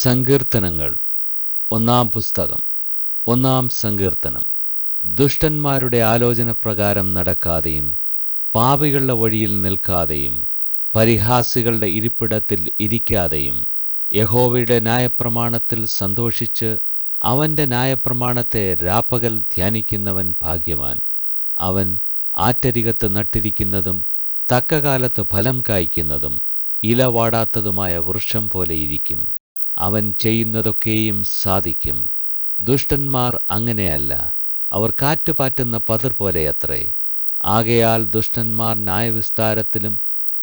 സങ്കീർത്തനങ്ങൾ. ഒന്നാം പുസ്തകം. ഒന്നാം സങ്കീർത്തനം. ദുഷ്ടന്മാരുടെ ആലോചന പ്രകാരം നടക്കാതെയും പാപികളുടെ വഴിയിൽ നിൽക്കാതെയും പരിഹാസികളുടെ ഇരിപ്പിടത്തിൽ ഇരിക്കാതെയും യഹോവയുടെ ന്യായപ്രമാണത്തിൽ സന്തോഷിച്ച് അവന്റെ ന്യായപ്രമാണത്തെ രാപ്പകൽ ധ്യാനിക്കുന്നവൻ ഭാഗ്യവാൻ. അവൻ ആറ്റരികത്ത് നട്ടിരിക്കുന്നതും തക്കകാലത്ത് ഫലം കായ്ക്കുന്നതും ഇലവാടാത്തതുമായ വൃക്ഷം പോലെ ഇരിക്കും. അവൻ ചെയ്യുന്നതൊക്കെയും സാധിക്കും. ദുഷ്ടന്മാർ അങ്ങനെയല്ല. അവർ കാറ്റുപാറ്റുന്ന പതിർ പോലെയത്രേ. ആകയാൽ ദുഷ്ടന്മാർ ന്യായവിസ്താരത്തിലും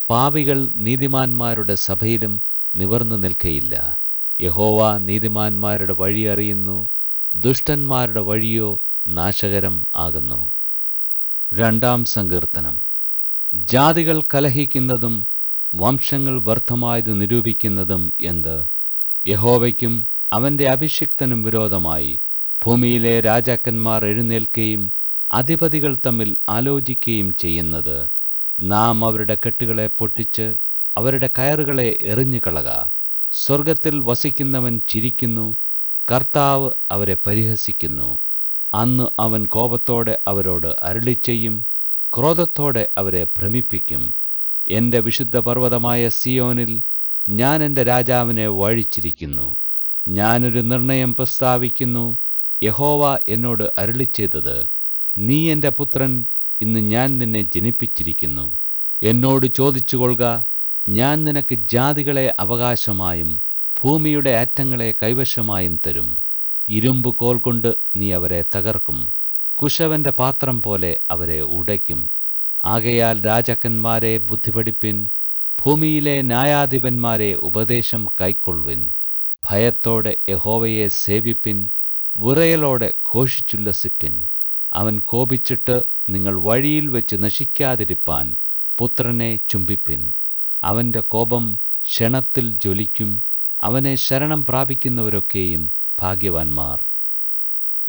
പാപികൾ നീതിമാന്മാരുടെ സഭയിലും നിവർന്നു നിൽക്കയില്ല. യഹോവ നീതിമാന്മാരുടെ വഴി അറിയുന്നു. ദുഷ്ടന്മാരുടെ വഴിയോ നാശകരം ആകുന്നു. രണ്ടാം സങ്കീർത്തനം. ജാതികൾ കലഹിക്കുന്നതും വംശങ്ങൾ വ്യർത്ഥമായത് നിരൂപിക്കുന്നതും എന്ത്? യഹോവയ്ക്കും അവന്റെ അഭിഷിക്തനും വിരോധമായി ഭൂമിയിലെ രാജാക്കന്മാർ എഴുന്നേൽക്കുകയും അധിപതികൾ തമ്മിൽ ആലോചിക്കുകയും ചെയ്യുന്നത്. നാം അവരുടെ കെട്ടുകളെ പൊട്ടിച്ച് അവരുടെ കയറുകളെ എറിഞ്ഞുകളക. സ്വർഗത്തിൽ വസിക്കുന്നവൻ ചിരിക്കുന്നു കർത്താവ് അവരെ പരിഹസിക്കുന്നു. അന്ന് അവൻ കോപത്തോടെ അവരോട് അരുളിച്ചെയ്യും ക്രോധത്തോടെ അവരെ ഭ്രമിപ്പിക്കും. എന്റെ വിശുദ്ധ പർവതമായ സിയോനിൽ ഞാൻ എന്റെ രാജാവിനെ വഴിച്ചിരിക്കുന്നു. ഞാനൊരു നിർണയം പ്രസ്താവിക്കുന്നു. യഹോവ എന്നോട് അരുളിച്ചെയ്തത് നീ എന്റെ പുത്രൻ ഇന്ന് ഞാൻ നിന്നെ ജനിപ്പിച്ചിരിക്കുന്നു. എന്നോട് ചോദിച്ചുകൊള്ളുക ഞാൻ നിനക്ക് ജാതികളെ അവകാശമായും ഭൂമിയുടെ അറ്റങ്ങളെ കൈവശമായും തരും. ഇരുമ്പ് കോൽ കൊണ്ട് നീ അവരെ തകർക്കും. കുശവന്റെ പാത്രം പോലെ അവരെ ഉടയ്ക്കും. ആകയാൽ രാജാക്കന്മാരെ ബുദ്ധിപഠിപ്പിൻ. ഭൂമിയിലെ ന്യായാധിപന്മാരെ ഉപദേശം കൈക്കൊള്ളുവിൻ. ഭയത്തോടെ യഹോവയെ സേവിപ്പിൻ. വിറയലോടെ ഘോഷിച്ചുല്ലസിപ്പിൻ. അവൻ കോപിച്ചിട്ട് നിങ്ങൾ വഴിയിൽ വെച്ച് നശിക്കാതിരിപ്പാൻ പുത്രനെ ചുംബിപ്പിൻ. അവന്റെ കോപം ക്ഷണത്തിൽ ജ്വലിക്കും. അവനെ ശരണം പ്രാപിക്കുന്നവരൊക്കെയും ഭാഗ്യവാന്മാർ.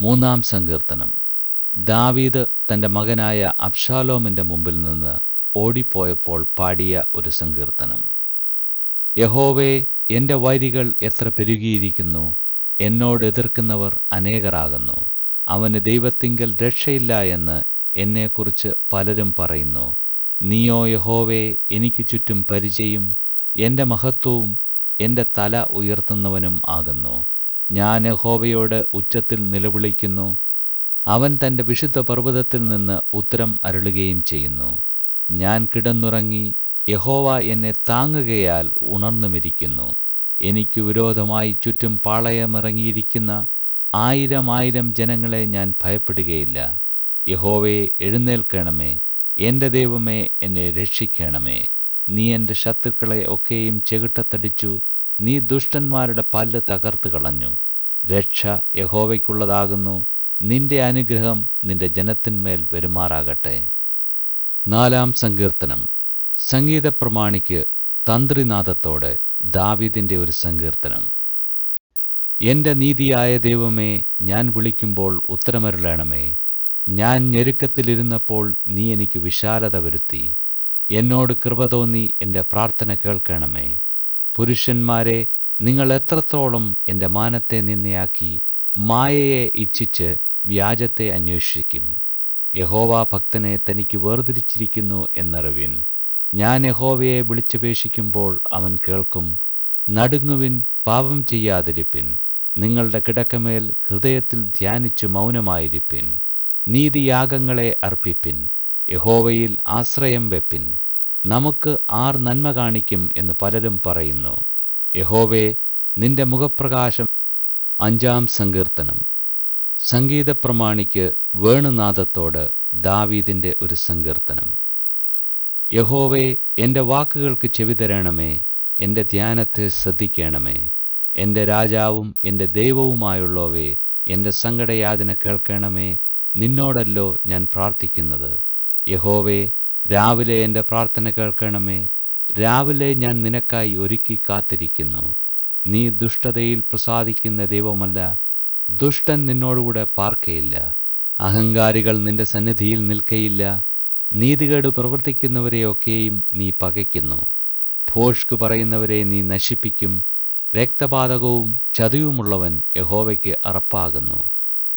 മൂന്നാം സങ്കീർത്തനം. ദാവീദ് തന്റെ മകനായ അബ്ഷാലോമിന്റെ മുമ്പിൽ നിന്ന് ഓടിപ്പോയപ്പോൾ പാടിയ ഒരു സങ്കീർത്തനം. യഹോവേ എന്റെ വൈരികൾ എത്ര പെരുകിയിരിക്കുന്നു. എന്നോട് എതിർക്കുന്നവർ അനേകരാകുന്നു. അവന് ദൈവത്തിങ്കൽ രക്ഷയില്ല എന്ന് എന്നെക്കുറിച്ച് പലരും പറയുന്നു. നീയോ യഹോവേ എനിക്ക് ചുറ്റും പരിചയം എന്റെ മഹത്വവും എന്റെ തല ഉയർത്തുന്നവനും ആകുന്നു. ഞാൻ യഹോവയോട് ഉച്ചത്തിൽ നിലവിളിക്കുന്നു. അവൻ തന്റെ വിശുദ്ധ പർവതത്തിൽ നിന്ന് ഉത്തരം അരുളുകയും ചെയ്യുന്നു. ഞാൻ കിടന്നുറങ്ങി യഹോവ എന്നെ താങ്ങുകയാൽ ഉണർന്നുമിരിക്കുന്നു. എനിക്കു വിരോധമായി ചുറ്റും പാളയമിറങ്ങിയിരിക്കുന്ന ആയിരം ആയിരം ജനങ്ങളെ ഞാൻ ഭയപ്പെടുകയില്ല. യഹോവയെ എഴുന്നേൽക്കണമേ. എന്റെ ദൈവമേ എന്നെ രക്ഷിക്കണമേ. നീ എന്റെ ശത്രുക്കളെ ഒക്കെയും ചെകിട്ടത്തടിച്ചു നീ ദുഷ്ടന്മാരുടെ പല്ല് തകർത്തു കളഞ്ഞു. രക്ഷ യഹോവയ്ക്കുള്ളതാകുന്നു. നിന്റെ അനുഗ്രഹം നിന്റെ ജനത്തിന്മേൽ വരുമാറാകട്ടെ. നാലാം സങ്കീർത്തനം. സംഗീത പ്രമാണിക്ക് തന്ത്രിനാദത്തോടെ ദാവിദിന്റെ ഒരു സങ്കീർത്തനം. എന്റെ നീതിയായ ദൈവമേ ഞാൻ വിളിക്കുമ്പോൾ ഉത്തരമരുളണമേ. ഞാൻ ഞെരുക്കത്തിലിരുന്നപ്പോൾ നീ എനിക്ക് വിശാലത വരുത്തി. എന്നോട് കൃപ തോന്നി എന്റെ പ്രാർത്ഥന കേൾക്കണമേ. പുരുഷന്മാരെ നിങ്ങൾ എത്രത്തോളം എന്റെ മാനത്തെ നിന്നയാക്കി മായയെ ഇച്ഛിച്ച് വ്യാജത്തെ അന്വേഷിക്കും. യഹോവ ഭക്തനെ തനിക്ക് വേർതിരിച്ചിരിക്കുന്നു എന്നറിവിൻ. ഞാൻ യഹോവയെ വിളിച്ചപേക്ഷിക്കുമ്പോൾ അവൻ കേൾക്കും നടുങ്ങുവിൻ പാപം ചെയ്യാതിരിപ്പിൻ നിങ്ങളുടെ കിടക്കമേൽ ഹൃദയത്തിൽ ധ്യാനിച്ചു മൗനമായിരിപ്പിൻ നീതിയാഗങ്ങളെ അർപ്പിപ്പിൻ യഹോവയിൽ ആശ്രയം വെപ്പിൻ നമുക്ക് ആർ നന്മ കാണിക്കും എന്ന് പലരും പറയുന്നു. യഹോവേ നിന്റെ മുഖപ്രകാശം അഞ്ചാം സങ്കീർത്തനം. സംഗീതപ്രമാണിക്ക് വേണുനാഥത്തോട് ദാവീദിന്റെ ഒരു സങ്കീർത്തനം. യഹോവേ എന്റെ വാക്കുകൾക്ക് ചെവി തരണമേ എന്റെ ധ്യാനത്തെ ശ്രദ്ധിക്കണമേ. എന്റെ രാജാവും എന്റെ ദൈവവുമായുള്ളവേ എന്റെ സങ്കടയാതന കേൾക്കണമേ നിന്നോടല്ലോ ഞാൻ പ്രാർത്ഥിക്കുന്നത്. യഹോവേ രാവിലെ എന്റെ പ്രാർത്ഥന കേൾക്കണമേ രാവിലെ ഞാൻ നിനക്കായി ഒരുക്കി കാത്തിരിക്കുന്നു. നീ ദുഷ്ടതയിൽ പ്രസാദിക്കുന്ന ദൈവമല്ല ദുഷ്ടൻ നിന്നോടുകൂടെ പാർക്കയില്ല. അഹങ്കാരികൾ നിന്റെ സന്നിധിയിൽ നിൽക്കയില്ല. നീതികേട് പ്രവർത്തിക്കുന്നവരെയൊക്കെയും നീ പകയ്ക്കുന്നു. ഭോഷ്ക് പറയുന്നവരെ നീ നശിപ്പിക്കും. രക്തപാതകവും ചതിവുമുള്ളവൻ യഹോവയ്ക്ക് അറപ്പാകുന്നു.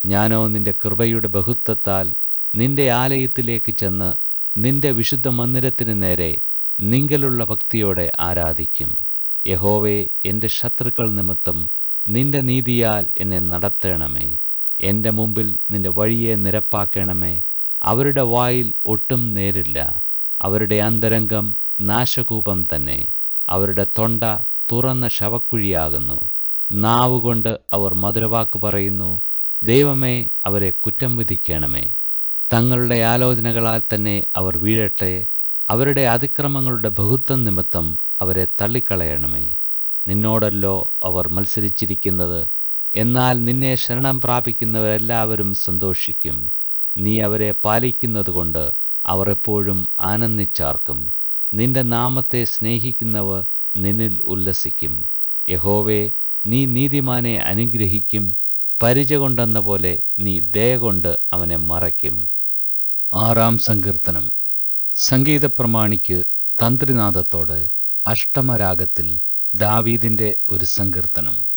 ഞാനോ നിന്റെ കൃപയുടെ ബഹുത്വത്താൽ നിന്റെ ആലയത്തിലേക്ക് ചെന്ന് നിന്റെ വിശുദ്ധ മന്ദിരത്തിനു നേരെ നിങ്കലുള്ള ഭക്തിയോടെ ആരാധിക്കും. യഹോവേ എന്റെ ശത്രുക്കൾ നിമിത്തം നിന്റെ നീതിയാൽ എന്നെ നടത്തണമേ. എന്റെ മുമ്പിൽ നിന്റെ വഴിയെ നിരപ്പാക്കണമേ. അവരുടെ വായിൽ ഒട്ടും നേരില്ല. അവരുടെ അന്തരംഗം നാശകൂപം തന്നെ. അവരുടെ തൊണ്ട തുറന്ന ശവക്കുഴിയാകുന്നു. നാവുകൊണ്ട് അവർ മധുരവാക്ക് പറയുന്നു. ദൈവമേ അവരെ കുറ്റം വിധിക്കണമേ. തങ്ങളുടെ ആലോചനകളാൽ തന്നെ അവർ വീഴട്ടെ. അവരുടെ അതിക്രമങ്ങളുടെ ബഹുത്വം നിമിത്തം അവരെ തള്ളിക്കളയണമേ. നിന്നോടല്ലോ അവർ മത്സരിച്ചിരിക്കുന്നത്. എന്നാൽ നിന്നെ ശരണം പ്രാപിക്കുന്നവരെല്ലാവരും സന്തോഷിക്കും. നീ അവരെ പാലിക്കുന്നതുകൊണ്ട് അവർ എപ്പോഴും ആനന്ദിച്ചാർക്കും. നിന്റെ നാമത്തെ സ്നേഹിക്കുന്നവർ നിന്നിൽ ഉല്ലസിക്കും. യഹോവേ നീ നീതിമാനെ അനുഗ്രഹിക്കും. പരിച കൊണ്ടെന്ന പോലെ നീ ദയ കൊണ്ട് അവനെ മറയ്ക്കും. ആറാം സങ്കീർത്തനം. സംഗീതപ്രമാണിക്ക് തന്ത്രിനാഥത്തോട് അഷ്ടമരാഗത്തിൽ ദാവീദിന്റെ ഒരു സങ്കീർത്തനം.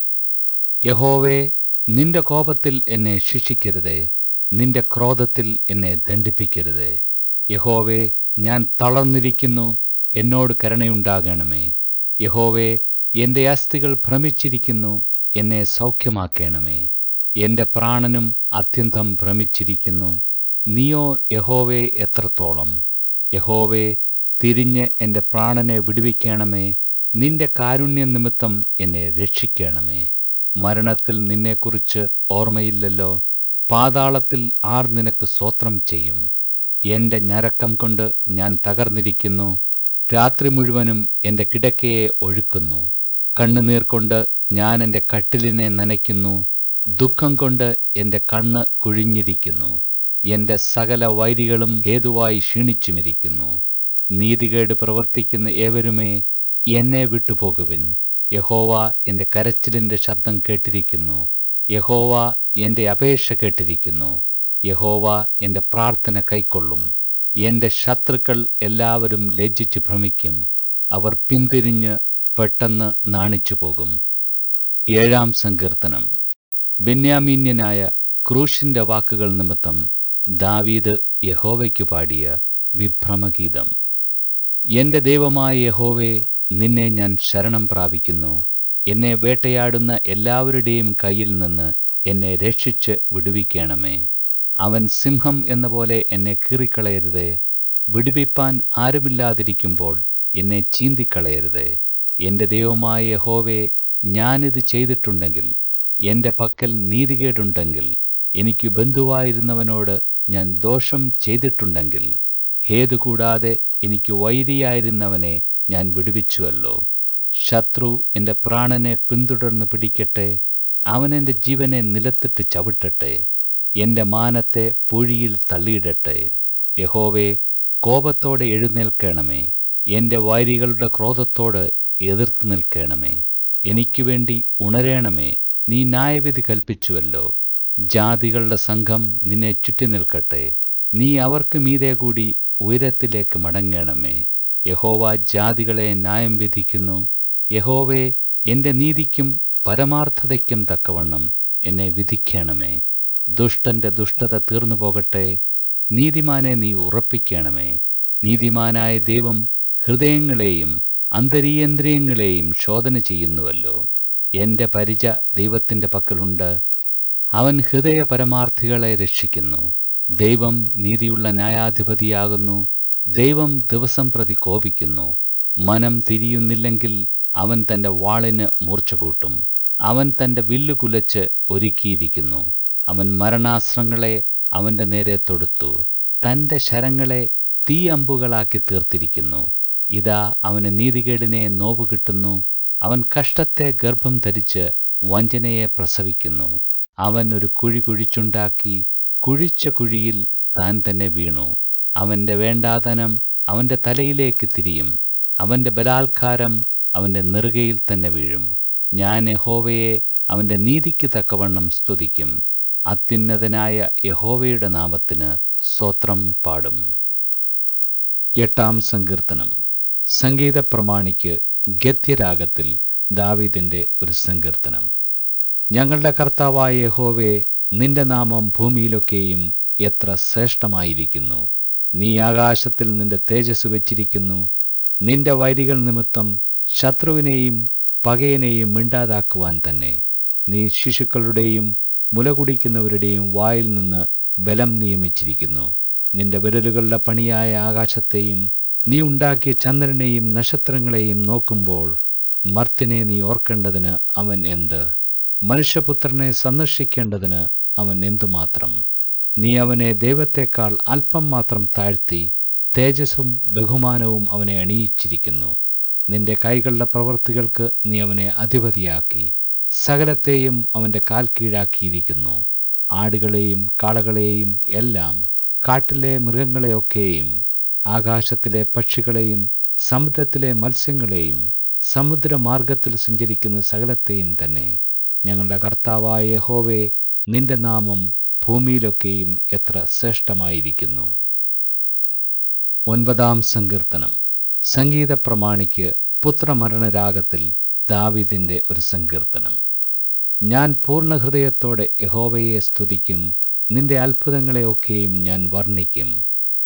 യഹോവേ നിന്റെ കോപത്തിൽ എന്നെ ശിക്ഷിക്കരുതേ. നിന്റെ ക്രോധത്തിൽ എന്നെ ദണ്ഡിപ്പിക്കരുതേ. യഹോവേ ഞാൻ തളർന്നിരിക്കുന്നു. എന്നോട് കരുണയുണ്ടാകണമേ. യഹോവേ എന്റെ അസ്ഥികൾ ഭ്രമിച്ചിരിക്കുന്നു. എന്നെ സൗഖ്യമാക്കണമേ. എന്റെ പ്രാണനും അത്യന്തം ഭ്രമിച്ചിരിക്കുന്നു. നീയോ യഹോവേ എത്രത്തോളം. യഹോവേ തിരിഞ്ഞ് എന്റെ പ്രാണനെ വിടുവിക്കണമേ. നിന്റെ കാരുണ്യം നിമിത്തം എന്നെ രക്ഷിക്കണമേ. മരണത്തിൽ നിന്നെക്കുറിച്ച് ഓർമ്മയില്ലല്ലോ. പാതാളത്തിൽ ആർ നിനക്ക് സ്വോത്രം ചെയ്യും. എന്റെ ഞരക്കം കൊണ്ട് ഞാൻ തകർന്നിരിക്കുന്നു. രാത്രി മുഴുവനും എന്റെ കിടക്കയെ ഒഴുക്കുന്നു. കണ്ണുനീർ കൊണ്ട് ഞാൻ എന്റെ കട്ടിലിനെ നനയ്ക്കുന്നു. ദുഃഖം കൊണ്ട് എന്റെ കണ്ണ് കുഴിഞ്ഞിരിക്കുന്നു. എന്റെ സകല വൈരികളും ഹേതുവായി ക്ഷീണിച്ചുമിരിക്കുന്നു. നീതികേട് പ്രവർത്തിക്കുന്ന ഏവരുമേ എന്നെ വിട്ടുപോകുവിൻ. യഹോവ എന്റെ കരച്ചിലിന്റെ ശബ്ദം കേട്ടിരിക്കുന്നു. യഹോവ എന്റെ അപേക്ഷ കേട്ടിരിക്കുന്നു. യഹോവ എന്റെ പ്രാർത്ഥന കൈക്കൊള്ളും. എന്റെ ശത്രുക്കൾ എല്ലാവരും ലജ്ജിച്ച് ഭ്രമിക്കും. അവർ പിന്തിരിഞ്ഞ് പെട്ടെന്ന് നാണിച്ചു പോകും ഏഴാം സങ്കീർത്തനം. ബെന്യാമീന്യനായ ക്രൂശിന്റെ വാക്കുകൾ നിമിത്തം ദാവീദ് യഹോവയ്ക്കു പാടിയ വിഭ്രമഗീതം. എന്റെ ദൈവമായ യഹോവേ നിന്നെ ഞാൻ ശരണം പ്രാപിക്കുന്നു. എന്നെ വേട്ടയാടുന്ന എല്ലാവരുടെയും കയ്യിൽ നിന്ന് എന്നെ രക്ഷിച്ച് വിടുവിക്കണമേ. അവൻ സിംഹം എന്ന പോലെ എന്നെ കീറിക്കളയരുതേ. വിടുവിപ്പാൻ ആരുമില്ലാതിരിക്കുമ്പോൾ എന്നെ ചീന്തിക്കളയരുതേ. എന്റെ ദൈവമായ യഹോവേ ഞാനിത് ചെയ്തിട്ടുണ്ടെങ്കിൽ എന്റെ പക്കൽ നീതികേടുണ്ടെങ്കിൽ എനിക്ക് ബന്ധുവായിരുന്നവനോട് ഞാൻ ദോഷം ചെയ്തിട്ടുണ്ടെങ്കിൽ ഹേതു കൂടാതെ എനിക്ക് വൈരിയായിരുന്നവനെ ഞാൻ വിടുവിച്ചുവല്ലോ. ശത്രു എന്റെ പ്രാണനെ പിന്തുടർന്ന് പിടിക്കട്ടെ. അവൻ എന്റെ ജീവനെ നിലത്തിട്ട് ചവിട്ടട്ടെ. എന്റെ മാനത്തെ പുഴിയിൽ തള്ളിയിടട്ടെ. യഹോവേ കോപത്തോടെ എഴുന്നേൽക്കണമേ. എന്റെ വാരികളുടെ ക്രോധത്തോട് എതിർത്ത് നിൽക്കണമേ. എനിക്കു വേണ്ടി ഉണരേണമേ. നീ ന്യായവിധി കൽപ്പിച്ചുവല്ലോ. ജാതികളുടെ സംഘം നിന്നെ ചുറ്റി നിൽക്കട്ടെ നീ അവർക്ക് മീതെ കൂടി ഉയരത്തിലേക്ക് മടങ്ങണമേ. യഹോവ ജാതികളെ ന്യായം വിധിക്കുന്നു. യഹോവെ എന്റെ നീതിക്കും പരമാർത്ഥതയ്ക്കും തക്കവണ്ണം എന്നെ വിധിക്കണമേ. ദുഷ്ടന്റെ ദുഷ്ടത തീർന്നു പോകട്ടെ. നീതിമാനെ നീ ഉറപ്പിക്കണമേ. നീതിമാനായ ദൈവം ഹൃദയങ്ങളെയും അന്തരീയന്ദ്രിയങ്ങളെയും ശോധന ചെയ്യുന്നുവല്ലോ. എന്റെ പരിച ദൈവത്തിന്റെ പക്കലുണ്ട്. അവൻ ഹൃദയ പരമാർത്ഥികളെ രക്ഷിക്കുന്നു. ദൈവം നീതിയുള്ള ന്യായാധിപതിയാകുന്നു. ദൈവം ദിവസം പ്രതി കോപിക്കുന്നു. മനം തിരിയുന്നില്ലെങ്കിൽ അവൻ തന്റെ വാളിന് മൂർച്ച കൂട്ടും അവൻ തന്റെ വില്ലു കുലച്ച് ഒരുക്കിയിരിക്കുന്നു. അവൻ മരണാസ്ത്രങ്ങളെ അവന്റെ നേരെ തൊടുത്തു. തന്റെ ശരങ്ങളെ തീ അമ്പുകളാക്കി തീർത്തിരിക്കുന്നു. ഇതാ അവന് നീതികേടിനെ നോവ് കിട്ടുന്നു. അവൻ കഷ്ടത്തെ ഗർഭം ധരിച്ച് വഞ്ചനയെ പ്രസവിക്കുന്നു. അവൻ ഒരു കുഴി കുഴിച്ചുണ്ടാക്കി കുഴിച്ച കുഴിയിൽ താൻ തന്നെ വീണു. അവന്റെ വേണ്ടാതനം അവന്റെ തലയിലേക്ക് തിരിയും. അവന്റെ ബലാത്കാരം അവന്റെ നെറുകയിൽ തന്നെ വീഴും. ഞാൻ യഹോവയെ അവന്റെ നീതിക്ക് തക്കവണ്ണം സ്തുതിക്കും. അത്യുന്നതനായ യഹോവയുടെ നാമത്തിന് സ്തോത്രം പാടും. എട്ടാം സങ്കീർത്തനം. സംഗീത പ്രമാണിക്ക് ഗദ്യരാഗത്തിൽ ദാവീദിന്റെ ഒരു സങ്കീർത്തനം. ഞങ്ങളുടെ കർത്താവായ യഹോവേ നിന്റെ നാമം ഭൂമിയിലൊക്കെയും എത്ര ശ്രേഷ്ഠമായിരിക്കുന്നു. നീ ആകാശത്തിൽ നിന്റെ തേജസ് വെച്ചിരിക്കുന്നു. നിന്റെ വൈരികൾ നിമിത്തം ശത്രുവിനെയും പകയനെയും മിണ്ടാതാക്കുവാൻ തന്നെ. നീ ശിശുക്കളുടെയും മുലകുടിക്കുന്നവരുടെയും വായിൽ നിന്ന് ബലം നിയമിച്ചിരിക്കുന്നു. നിന്റെ വിരലുകളുടെ പണിയായ ആകാശത്തെയും നീ ഉണ്ടാക്കിയ ചന്ദ്രനെയും നക്ഷത്രങ്ങളെയും നോക്കുമ്പോൾ മർത്തിനെ നീ ഓർക്കേണ്ടതിന് അവൻ എന്ത്? മനുഷ്യപുത്രനെ സന്ദർശിക്കേണ്ടതിന് അവൻ എന്തുമാത്രം? നീ അവനെ ദൈവത്തെക്കാൾ അല്പം മാത്രം താഴ്ത്തി തേജസ്സും ബഹുമാനവും അവനെ അണിയിച്ചിരിക്കുന്നു. നിന്റെ കൈകളുടെ പ്രവൃത്തികൾക്ക് നീ അവനെ അധിപതിയാക്കി. സകലത്തെയും അവന്റെ കാൽ കീഴാക്കിയിരിക്കുന്നു. ആടുകളെയും കാളകളെയും എല്ലാം കാട്ടിലെ മൃഗങ്ങളെയൊക്കെയും ആകാശത്തിലെ പക്ഷികളെയും സമുദ്രത്തിലെ മത്സ്യങ്ങളെയും സമുദ്രമാർഗത്തിൽ സഞ്ചരിക്കുന്ന സകലത്തെയും തന്നെ ഞങ്ങളുടെ കർത്താവായ ഹോവേ നിന്റെ നാമം ഭൂമിയിലൊക്കെയും എത്ര ശ്രേഷ്ഠമായിരിക്കുന്നു? ഒൻപതാം സങ്കീർത്തനം. സംഗീത പ്രമാണിക്ക് പുത്രമരണരാഗത്തിൽ ദാവിദിന്റെ ഒരു സങ്കീർത്തനം. ഞാൻ പൂർണ ഹൃദയത്തോടെ യഹോവയെ സ്തുതിക്കും നിന്റെ അത്ഭുതങ്ങളെയൊക്കെയും ഞാൻ വർണിക്കും.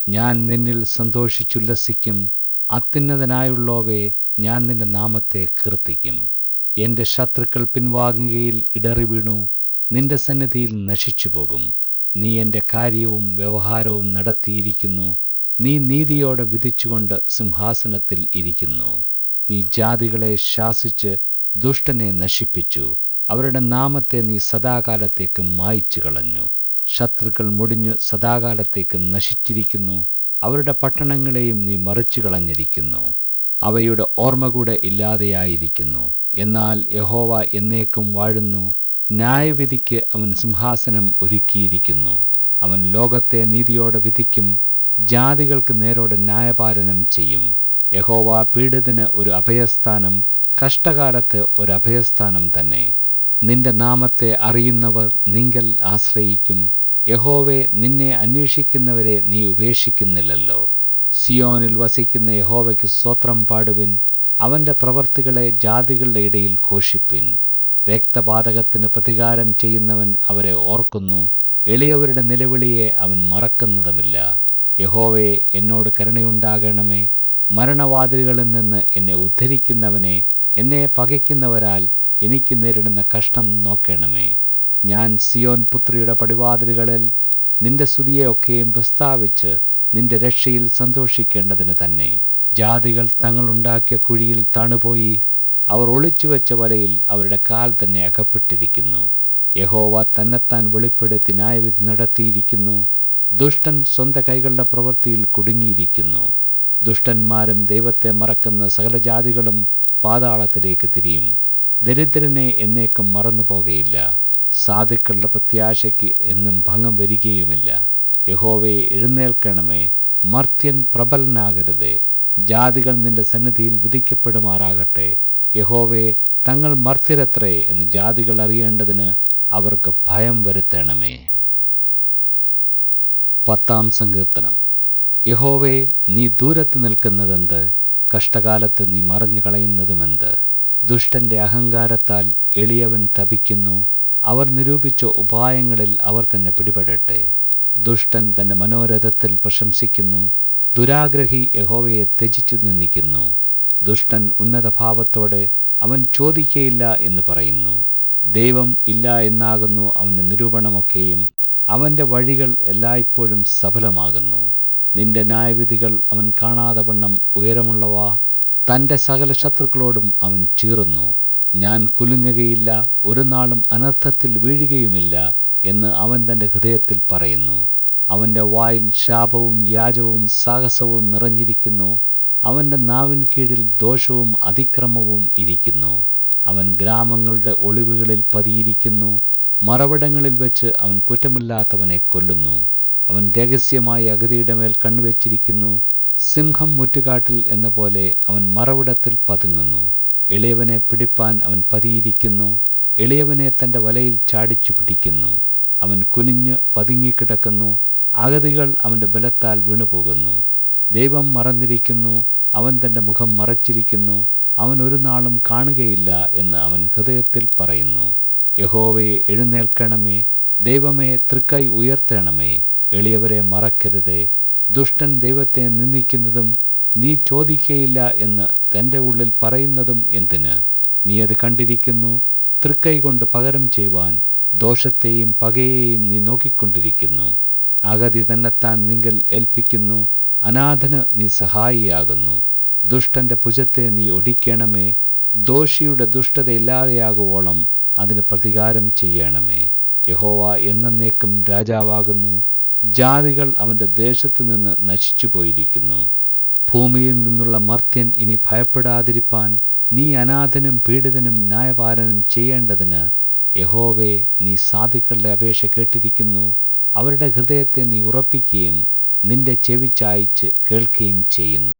ഞാൻ നിന്നിൽ സന്തോഷിച്ചുല്ലസിക്കും അത്യുന്നതനായുള്ളോവേ ഞാൻ നിന്റെ നാമത്തെ കീർത്തിക്കും. എന്റെ ശത്രുക്കൾ പിൻവാങ്ങുകയിൽ ഇടറി വീണു നിന്റെ സന്നിധിയിൽ നശിച്ചുപോകും. നീ എന്റെ കാര്യവും വ്യവഹാരവും നടത്തിയിരിക്കുന്നു. നീ നീതിയോടെ വിധിച്ചുകൊണ്ട് സിംഹാസനത്തിൽ ഇരിക്കുന്നു. നീ ജാതികളെ ശാസിച്ച് ദുഷ്ടനെ നശിപ്പിച്ചു. അവരുടെ നാമത്തെ നീ സദാകാലത്തേക്ക് മായ്ച്ചു കളഞ്ഞു ശത്രുക്കൾ മുടിഞ്ഞു സദാകാലത്തേക്ക് നശിച്ചിരിക്കുന്നു. അവരുടെ പട്ടണങ്ങളെയും നീ മറിച്ചു കളഞ്ഞിരിക്കുന്നു അവയുടെ ഓർമ്മ കൂടെ ഇല്ലാതെയായിരിക്കുന്നു. എന്നാൽ യഹോവ എന്നേക്കും വാഴുന്നു. ന്യായവിധിക്ക് അവൻ സിംഹാസനം ഒരുക്കിയിരിക്കുന്നു. അവൻ ലോകത്തെ നീതിയോടെ വിധിക്കും ജാതികൾക്ക് നേരോടെ ന്യായപാലനം ചെയ്യും. യഹോവ പീഡിതന് ഒരു അഭയസ്ഥാനം കഷ്ടകാലത്ത് ഒരു അഭയസ്ഥാനം തന്നെ. നിന്റെ നാമത്തെ അറിയുന്നവർ നിങ്കൽ ആശ്രയിക്കും. യഹോവെ നിന്നെ അന്വേഷിക്കുന്നവരെ നീ ഉപേക്ഷിക്കുന്നില്ലല്ലോ. സിയോനിൽ വസിക്കുന്ന യഹോവയ്ക്ക് സ്തോത്രം പാടുവിൻ അവന്റെ പ്രവർത്തികളെ ജാതികളുടെ ഇടയിൽ ഘോഷിപ്പിൻ. രക്തപാതകത്തിന് പ്രതികാരം ചെയ്യുന്നവൻ അവരെ ഓർക്കുന്നു. എളിയവരുടെ നിലവിളിയെ അവൻ മറക്കുന്നതുമില്ല. യഹോവയെ എന്നോട് കരുണയുണ്ടാകണമേ. മരണവാതിലുകളിൽ നിന്ന് എന്നെ ഉദ്ധരിക്കുന്നവനെ എന്നെ പകയ്ക്കുന്നവരാൽ എനിക്ക് നേരിടുന്ന കഷ്ടം നോക്കണമേ. ഞാൻ സിയോൻ പുത്രിയുടെ പടിവാതിലുകളിൽ നിന്റെ സ്തുതിയെയൊക്കെയും പ്രസ്താവിച്ച് നിന്റെ രക്ഷയിൽ സന്തോഷിക്കേണ്ടതിന് തന്നെ. ജാതികൾ തങ്ങളുണ്ടാക്കിയ കുഴിയിൽ താണുപോയി. അവർ ഒളിച്ചുവെച്ച വലയിൽ അവരുടെ കാൽ തന്നെ അകപ്പെട്ടിരിക്കുന്നു. യഹോവ തന്നെത്താൻ വെളിപ്പെടുത്തി ന്യായവിധി നടത്തിയിരിക്കുന്നു. ദുഷ്ടൻ സ്വന്തം കൈകളുടെ പ്രവൃത്തിയിൽ കുടുങ്ങിയിരിക്കുന്നു. ദുഷ്ടന്മാരും ദൈവത്തെ മറക്കുന്ന സകല ജാതികളും പാതാളത്തിലേക്ക് തിരിയും. ദരിദ്രനെ എന്നേക്കും മറന്നുപോകയില്ല. സാധുക്കളുടെ പ്രത്യാശയ്ക്ക് എന്നും ഭംഗം വരികയുമില്ല. യഹോവയെ എഴുന്നേൽക്കണമേ. മർത്യൻ പ്രബലനാകരുതേ. ജാതികൾ നിന്റെ സന്നിധിയിൽ വിധിക്കപ്പെടുമാറാകട്ടെ. യഹോവയെ തങ്ങൾ മർത്തിരത്രേ എന്ന് ജാതികൾ അറിയേണ്ടതിന് അവർക്ക് ഭയം വരുത്തണമേ. പത്താം സങ്കീർത്തനം. യഹോവേ നീ ദൂരത്ത് നിൽക്കുന്നതെന്ത്? കഷ്ടകാലത്ത് നീ മറഞ്ഞു കളയുന്നതുമെന്ത് ദുഷ്ടന്റെ അഹങ്കാരത്താൽ എളിയവൻ തപിക്കുന്നു. അവർ നിരൂപിച്ച ഉപായങ്ങളിൽ അവർ തന്നെ പിടിപെടട്ടെ. ദുഷ്ടൻ തന്റെ മനോരഥത്തിൽ പ്രശംസിക്കുന്നു. ദുരാഗ്രഹി യഹോവയെ ത്യജിച്ചു നിന്ദിക്കുന്നു. ദുഷ്ടൻ ഉന്നതഭാവത്തോടെ അവൻ ചോദിക്കയില്ല എന്ന് പറയുന്നു. ദൈവം ഇല്ല എന്നാകുന്നു അവന്റെ നിരൂപണമൊക്കെയും അവന്റെ വഴികൾ എല്ലായ്പ്പോഴും സഫലമാകുന്നു. നിന്റെ ന്യായവിധികൾ അവൻ കാണാതെ വണ്ണം ഉയരമുള്ളവ തന്റെ സകല ശത്രുക്കളോടും അവൻ ചീറുന്നു. ഞാൻ കുലുങ്ങുകയില്ല ഒരു നാളും അനർത്ഥത്തിൽ വീഴുകയുമില്ല എന്ന് അവൻ തന്റെ ഹൃദയത്തിൽ പറയുന്നു. അവന്റെ വായിൽ ശാപവും യാചവും സാഹസവും നിറഞ്ഞിരിക്കുന്നു. അവന്റെ നാവിൻ കീഴിൽ ദോഷവും അതിക്രമവും ഇരിക്കുന്നു. അവൻ ഗ്രാമങ്ങളുടെ ഒളിവുകളിൽ പതിയിരിക്കുന്നു. മറവിടങ്ങളിൽ വെച്ച് അവൻ കുറ്റമില്ലാത്തവനെ കൊല്ലുന്നു. അവൻ രഹസ്യമായി അഗതിയുടെ മേൽ കണ്ണുവെച്ചിരിക്കുന്നു. സിംഹം മുറ്റുകാട്ടിൽ എന്ന പോലെ അവൻ മറവിടത്തിൽ പതുങ്ങുന്നു. എളിയവനെ പിടിപ്പാൻ അവൻ പതിയിരിക്കുന്നു. എളിയവനെ തന്റെ വലയിൽ ചാടിച്ചു പിടിക്കുന്നു. അവൻ കുനിഞ്ഞ് പതുങ്ങിക്കിടക്കുന്നു. അഗതികൾ അവന്റെ ബലത്താൽ വീണുപോകുന്നു. ദൈവം മറന്നിരിക്കുന്നു. അവൻ തന്റെ മുഖം മറച്ചിരിക്കുന്നു. അവൻ ഒരു നാളും കാണുകയില്ല എന്ന് അവൻ ഹൃദയത്തിൽ പറയുന്നു. യഹോവയെ എഴുന്നേൽക്കണമേ. ദൈവമേ തൃക്കൈ ഉയർത്തണമേ. എളിയവരെ മറക്കരുതേ. ദുഷ്ടൻ ദൈവത്തെ നിന്ദിക്കുന്നതും നീ ചോദിക്കയില്ല എന്ന് തന്റെ ഉള്ളിൽ പറയുന്നതും എന്തിന്? നീ അത് കണ്ടിരിക്കുന്നു. തൃക്കൈ കൊണ്ട് പകരം ചെയ്യുവാൻ ദോഷത്തെയും പകയെയും നീ നോക്കിക്കൊണ്ടിരിക്കുന്നു. അഗതി തന്നെത്താൻ നിങ്ങൾ ഏൽപ്പിക്കുന്നു. അനാഥന് നീ സഹായിയാകുന്നു. ദുഷ്ടന്റെ ഭുജത്തെ നീ ഒടിക്കണമേ. ദോഷിയുടെ ദുഷ്ടത ഇല്ലാതെയാകുവോളം അതിന് പ്രതികാരം ചെയ്യണമേ. യഹോവ എന്നേക്കും രാജാവാകുന്നു. ജാതികൾ അവന്റെ ദേശത്തു നിന്ന് നശിച്ചു പോയിരിക്കുന്നു ഭൂമിയിൽ നിന്നുള്ള മർത്യൻ ഇനി ഭയപ്പെടാതിരിപ്പാൻ നീ അനാഥനും പീഡിതനും ന്യായപാലനം ചെയ്യേണ്ടതിന് യഹോവേ നീ സാധുക്കളുടെ അപേക്ഷ കേട്ടിരിക്കുന്നു. അവരുടെ ഹൃദയത്തെ നീ ഉറപ്പിക്കുകയും നിന്റെ ചെവി ചായ്ച്ച് കേൾക്കുകയും ചെയ്യുന്നു.